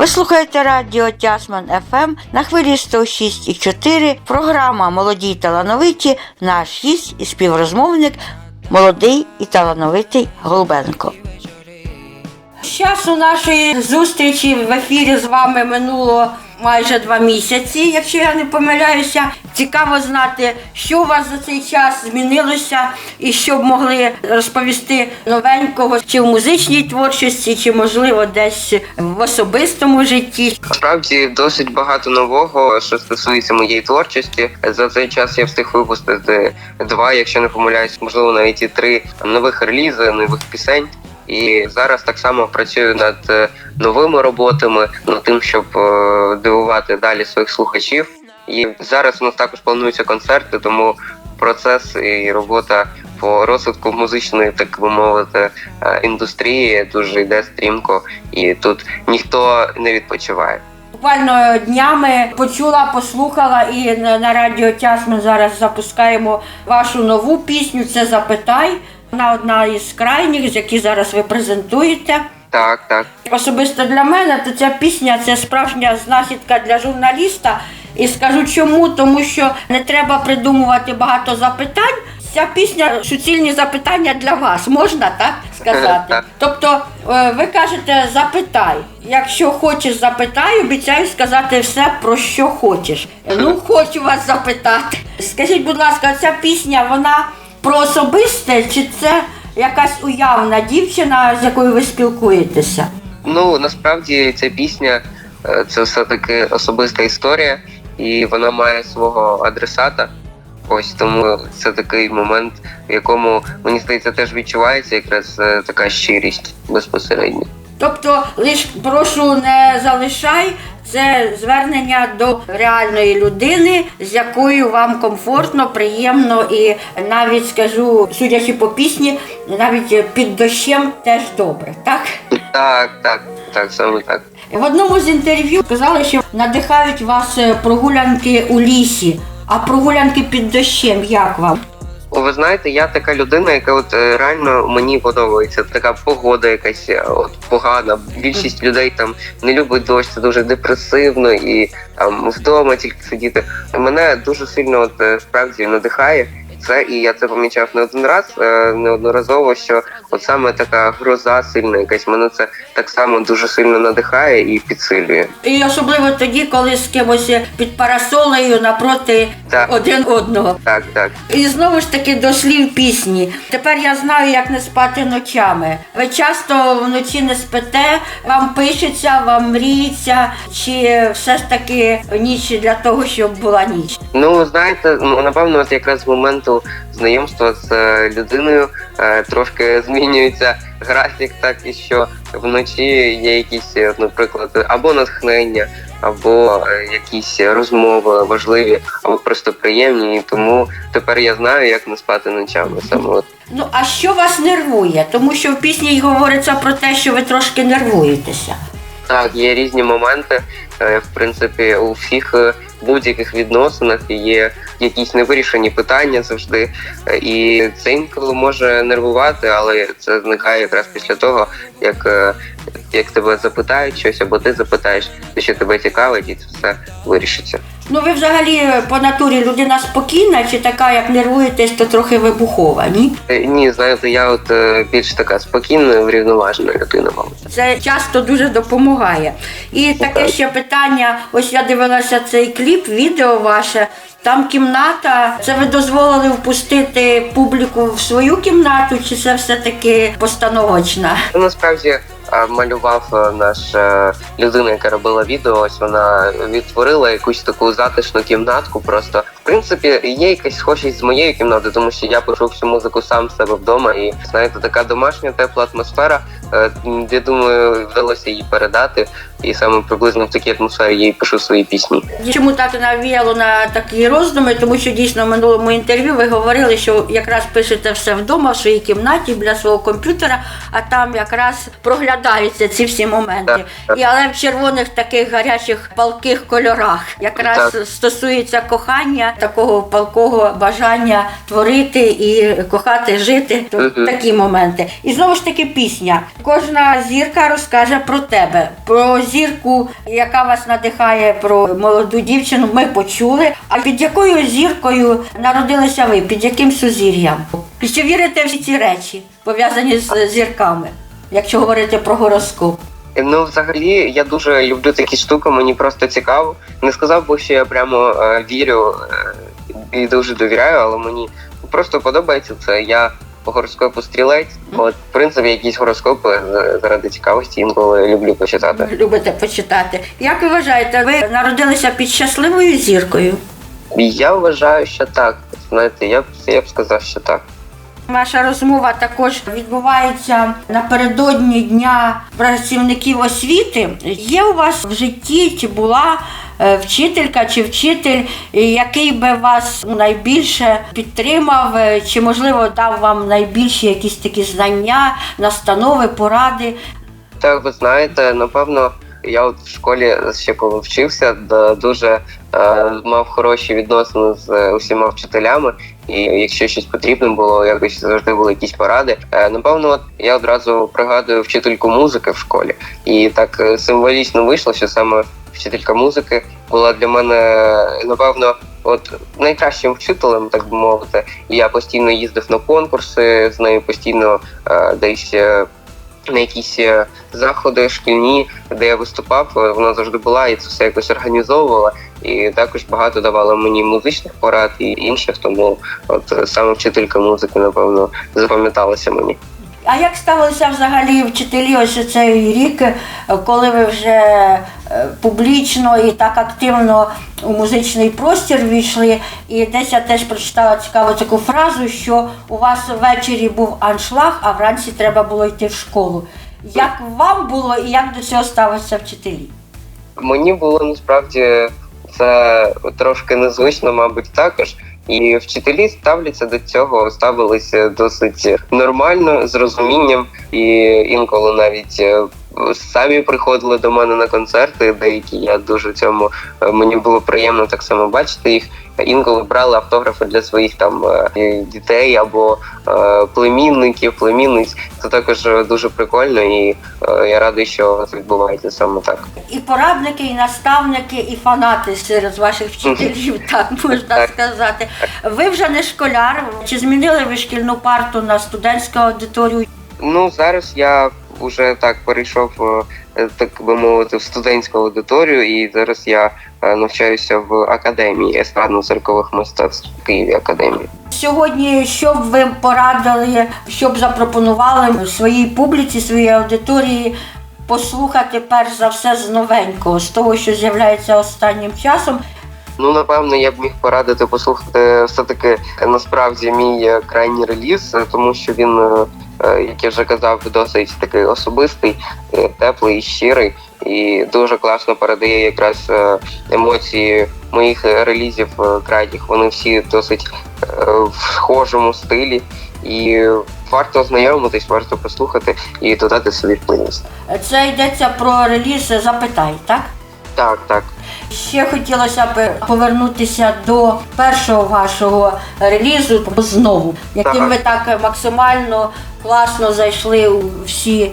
Ви слухаєте радіо Тясман ФМ на хвилі 106,4. Програма Молоді й талановиті. Наш гість і співрозмовник молодий і талановитий Голубенко. З часу нашої зустрічі в ефірі з вами минуло майже два місяці, якщо я не помиляюся. Цікаво знати, що у вас за цей час змінилося, і що б могли розповісти новенького чи в музичній творчості, чи можливо десь в особистому житті. Насправді досить багато нового, що стосується моєї творчості. За цей час я встиг випустити два, якщо не помиляюсь, можливо, навіть і три нових релізи, нових пісень. І зараз так само працюю над е, новими роботами, над тим, щоб е, дивувати далі своїх слухачів. І зараз у нас також плануються концерти, тому процес і робота по розвитку музичної, так би мовити, е, індустрії дуже йде стрімко, і тут ніхто не відпочиває. Буквально днями почула, послухала, і на, радіо Тяс ми зараз запускаємо вашу нову пісню. Це запитай. Вона одна із крайніх, з які зараз ви презентуєте. Так, так. Особисто для мене то ця пісня це справжня знахідка для журналіста. І скажу чому, тому що не треба придумувати багато запитань. Ця пісня суцільні запитання для вас, можна так сказати? Тобто е, ви кажете запитай. Якщо хочеш запитай, обіцяю сказати все про що хочеш. Ну, хочу вас запитати. Скажіть, будь ласка, ця пісня вона про особисте, чи це якась уявна дівчина, з якою ви спілкуєтеся? Ну насправді ця пісня е, це все таки особиста історія, і вона має свого адресата. Ось тому це такий момент, в якому мені здається теж відчувається якраз е, така щирість безпосередньо. Тобто, лиш прошу не залишай це звернення до реальної людини, з якою вам комфортно, приємно і навіть скажу, судячи по пісні, навіть під дощем теж добре, так? Так, так, так, саме так. В одному з інтерв'ю сказали, що надихають вас прогулянки у лісі, а прогулянки під дощем як вам? Ви знаєте, я така людина, яка от е, реально мені подобається. Така погода якась е, от погана. Більшість людей там не любить дощ, це дуже депресивно і там вдома тільки сидіти. Мене дуже сильно от е, справді надихає це, і я це помічав не один раз, е, неодноразово, що от саме така гроза сильна, якась мене це так само дуже сильно надихає і підсилює. І особливо тоді, коли з кимось під парасолею напроти Так. один одного. Так, так. І знову ж таки до слів пісні. Тепер я знаю, як не спати ночами. Ви часто вночі не спите, вам пишеться, вам мріється, чи все ж таки ніч для того, щоб була ніч. Ну, знаєте, ну напевно, от якраз з моменту знайомства з е, людиною е, трошки змінюється графік, так і що вночі є якісь, е, наприклад, або натхнення, або якісь розмови важливі, або просто приємні. І тому тепер я знаю, як не спати ночами. Саме. Ну а що вас нервує? Тому що в пісні говориться про те, що ви трошки нервуєтеся. Так, є різні моменти. В принципі, у всіх будь-яких відносинах є якісь невирішені питання завжди. Е, І це інколи може нервувати, але це зникає якраз після того, як, е, як тебе запитають щось, або ти запитаєш, що тебе цікавить, і це все вирішиться. Ну ви взагалі по натурі людина спокійна, чи така, як нервуєтесь, то трохи вибухова, ні? Е, Ні, знаєте, я от більш така спокійна, врівноважена людина, мабуть. Це часто дуже допомагає. І таке ще питання: ось я дивилася цей кліп, відео ваше. Там кімната. Це ви дозволили впустити публіку в свою кімнату, чи це все-таки постановочна? Ну, Насправді малював е, наш е, людина, яка робила відео. Ось вона відтворила якусь таку затишну кімнатку. Просто в принципі є якась схожість з моєю кімнатою, тому що я пишу всю музику сам в себе вдома, і знаєте, така домашня тепла атмосфера. Е, Я думаю, вдалося її передати, і саме приблизно в такій атмосфері я і пишу свої пісні. Чому так навіяло на такі роздуми? Тому що дійсно в минулому інтерв'ю ви говорили, що якраз пишете все вдома в своїй кімнаті біля свого комп'ютера, а там якраз проглядаються ці всі моменти. Так, так. І але в червоних таких гарячих палких кольорах якраз Так. стосується кохання, такого палкого бажання творити і кохати, жити. То Мгм. такі моменти. І знову ж таки пісня. Кожна зірка розкаже про тебе, про зірку, яка вас надихає про молоду дівчину, ми почули. А під якою зіркою народилися ви? Під яким сузір'ям? Чи вірите в ці речі, пов'язані з зірками, якщо говорити про гороскоп? Ну, взагалі, я дуже люблю такі штуки, мені просто цікаво. Не сказав би, що я прямо е, вірю е, і дуже довіряю, але мені просто подобається це. Я по гороскопу стрілець. От, в принципі, якісь гороскопи заради цікавості інколи люблю почитати. Любите почитати. Як ви вважаєте, ви народилися під щасливою зіркою? Я вважаю, що так. Знаєте, я б я б сказав, що так. Наша розмова також відбувається напередодні дня працівників освіти. Є у вас в житті чи була е, вчителька чи вчитель, який би вас найбільше підтримав, е, чи можливо дав вам найбільші якісь такі знання, настанови, поради? Так, ви знаєте, напевно, я от в школі ще коли вчився, дуже е, мав хороші відносини з е, усіма вчителями. І якщо щось потрібно було, якось завжди були якісь поради. Е, напевно, я одразу пригадую вчительку музики в школі, і так е, символічно вийшло, що саме вчителька музики була для мене напевно. От найкращим вчителем, так би мовити, я постійно їздив на конкурси з нею, постійно е, десь е, на якісь е, заходи шкільні, де я виступав, е, вона завжди була і це все якось організовувала. І також багато давала мені музичних порад і інших, тому от е, саме вчителька музики, напевно, запам'яталася мені. А як ставилися взагалі вчителі ось цей рік, коли ви вже публічно і так активно у музичний простір війшли? І десь я теж прочитала цікаву таку фразу, що у вас ввечері був аншлаг, а вранці треба було йти в школу. Як вам було і як до цього ставилися вчителі? Мені було насправді це трошки незвично, мабуть, також. І вчителі ставляться до цього, ставилися досить нормально, з розумінням, і інколи навіть е, самі приходили до мене на концерти, деякі я дуже цьому е, мені було приємно так само бачити їх. Інколи брали автографи для своїх там е, дітей або е, племінників, племінниць. Це також дуже прикольно, і я радий, що це відбувається саме так. І порадники, і наставники, і фанати серед ваших вчителів, так можна сказати. Ви вже не школяр. Чи змінили ви шкільну парту на студентську аудиторію? Ну зараз я вже так перейшов, е, так би мовити, в студентську аудиторію, і зараз я е, навчаюся в академії естрадно-циркових мистецтв в Києві академії. Сьогодні, що б ви порадили, що б запропонували своїй публіці, своїй аудиторії послухати перш за все з новенького, з того, що з'являється останнім часом. Ну, напевно, я б міг порадити послухати все-таки е, насправді мій е, крайній реліз, е, тому що він, е, е, як я вже казав, досить такий особистий, е, теплий і щирий, і дуже класно передає якраз е, емоції моїх е, релізів е, крайніх. Вони всі досить е, в схожому стилі, і варто ознайомитись, варто послухати і додати собі плейлист. Це йдеться про реліз Запитай, так? Так, так. Ще хотілося б повернутися до першого вашого релізу знову, яким Так. ви так максимально класно зайшли у всі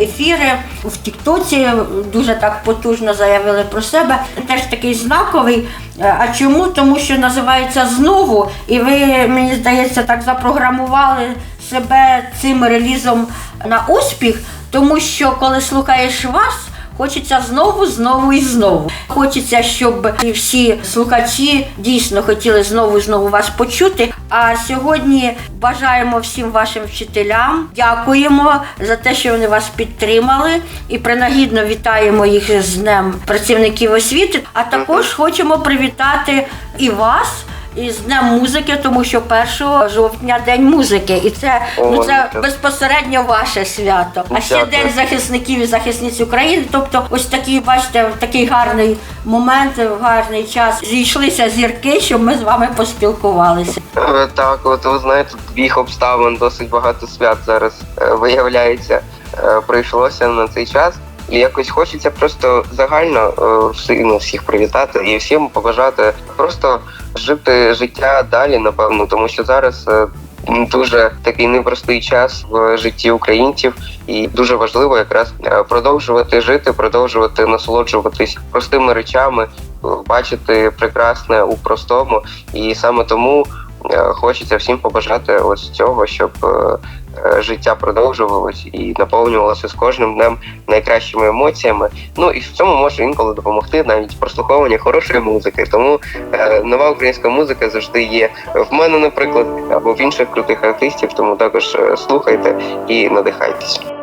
ефіри в Тіктоці. Дуже так потужно заявили про себе. Теж такий знаковий. А чому? Тому що називається знову, і ви мені здається так запрограмували себе цим релізом на успіх, тому що коли слухаєш вас. Хочеться знову, знову і знову. Хочеться, щоб всі слухачі дійсно хотіли знову і знову вас почути. А сьогодні бажаємо всім вашим вчителям. Дякуємо за те, що вони вас підтримали, і принагідно вітаємо їх з Днем працівників освіти. А також хочемо привітати і вас. І з Днем музики, тому що 1 жовтня День музики, і це ну це так. безпосередньо ваше свято. А ще Дякую. День захисників і захисниць України. Тобто, ось такий, бачите, такий гарний момент, гарний час зійшлися зірки, щоб ми з вами поспілкувалися. Е, Так, от ви знаєте, біг обставин досить багато свят зараз е, виявляється, е, прийшлося на цей час. І якось хочеться просто загально е, ну, всіх привітати і всім побажати просто жити життя далі, напевно, тому що зараз е, дуже такий непростий час в житті українців, і дуже важливо якраз е, продовжувати жити, продовжувати насолоджуватись простими речами, бачити прекрасне у простому, і саме тому хочеться всім побажати ось цього, щоб е, е, життя продовжувалось і наповнювалося з кожним днем найкращими емоціями. Ну і в цьому може інколи допомогти навіть прослуховування хорошої музики. Тому е, нова українська музика завжди є в мене, наприклад, або в інших крутих артистів. Тому також е, слухайте і надихайтесь.